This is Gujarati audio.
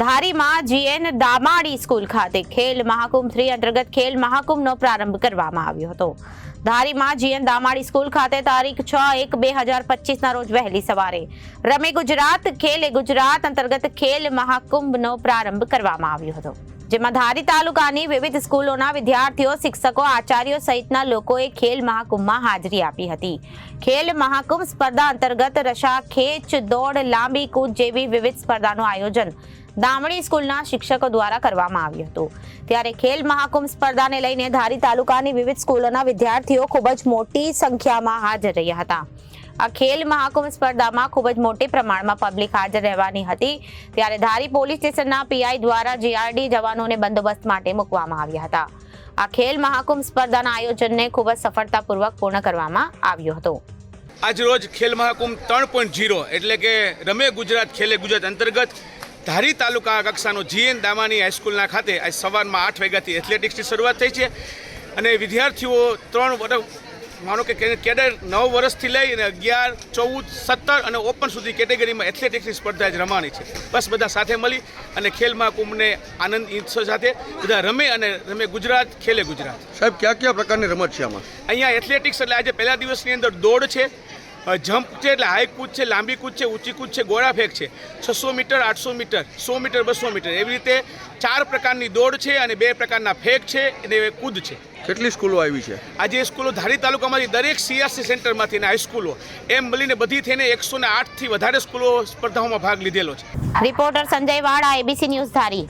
ધારીમાં જીએન દામાડી સ્કૂલ ખાતે ખેલ મહાકુંભ થ્રી અંતર્ગત ખેલ મહાકુંભનો પ્રારંભ કરવામાં આવ્યો હતો. ધારીમાં જીએન દામાડી સ્કૂલ ખાતે તારીખ છ એક બે હજાર પચીસના રોજ વહેલી સવારે રમે ગુજરાત, ખેલે ગુજરાત અંતર્ગત ખેલ મહાકુંભનો પ્રારંભ કરવામાં આવ્યો હતો. જેમાં ધારી તાલુકાની વિવિધ સ્કૂલોના વિદ્યાર્થીઓ, શિક્ષકો, આચાર્યો સહિતના લોકોએ ખેલ મહાકુંભમાં હાજરી આપી હતી. ખેલ મહાકુંભ સ્પર્ધા અંતર્ગત રશા, ખેંચ, દોડ, લાંબી કૂદ જેવી વિવિધ સ્પર્ધાનું આયોજન દામણી સ્કૂલના શિક્ષકો દ્વારા કરવામાં આવ્યું હતું. ત્યારે ખેલ મહાકુંભ સ્પર્ધાને લઈને ધારી તાલુકાની વિવિધ સ્કૂલોના વિદ્યાર્થીઓ ખૂબ જ મોટી સંખ્યામાં હાજર રહ્યા હતા. આ ખેલ મહાકુંભ સ્પર્ધામાં ખૂબ જ મોટી પ્રમાણમાં પબ્લિક હાજર રહેવાની હતી. ત્યારે ધારી પોલીસ સ્ટેશનના પીઆઈ દ્વારા જીઆરડી જવાનોને બંદોબસ્ત માટે મૂકવામાં આવ્યા હતા. આ ખેલ મહાકુંભ સ્પર્ધાના આયોજનને ખૂબ જ સફળતાપૂર્વક પૂર્ણ કરવામાં આવ્યું હતું. આજરોજ ખેલ મહાકુંભ ત્રણ પોઈન્ટ ઝીરો એટલે કે રમે ગુજરાત, ખેલે ગુજરાત અંતર્ગત ધારી તાલુકા કક્ષાનું જીએન દામાની હાઈસ્કૂલના ખાતે આજ સવારમાં આઠ વાગ્યાથી એથ્લેટિક્સની શરૂઆત થઈ છે અને વિદ્યાર્થીઓ ત્રણ વર્ષ માનો કે કેડર નવ વર્ષથી લઈ અને અગિયાર ચૌદ સત્તર અને ઓપન સુધી કેટેગરીમાં એથ્લેટિક્સની સ્પર્ધા જ રમવાની છે. બસ બધા સાથે મળી અને ખેલ મહાકુંભને આનંદ ઉત્સવ સાથે બધા રમે અને રમે ગુજરાત ખેલે ગુજરાત. સાહેબ કયા કયા પ્રકારની રમત છે આમાં? અહીંયા એથ્લેટિક્સ એટલે આજે પહેલા દિવસની અંદર દોડ છે. જમ્પ છે એટલે હાઈ કૂદ છે લાંબી કૂદ છે ઊંચી કૂદ છે ગોળા ફેંક છે. છસો મીટર આઠસો મીટર સો મીટર બસો મીટર. એવી રીતે ચાર પ્રકારની દોડ છે અને બે પ્રકારના ફેંક છે અને કૂદ છે. કેટલી સ્કૂલો આવી છે? આજે સ્કૂલો ધારી તાલુકામાંથી દરેક સીઆરસી સેન્ટરમાંથી અને હાઈસ્કૂલો એમ મળીને બધી થઈને એકસો ને આઠથી વધારે સ્કૂલો સ્પર્ધાઓમાં ભાગ લીધેલો છે. રિપોર્ટર સંજય વાળા એબીસી ન્યૂઝ ધારી.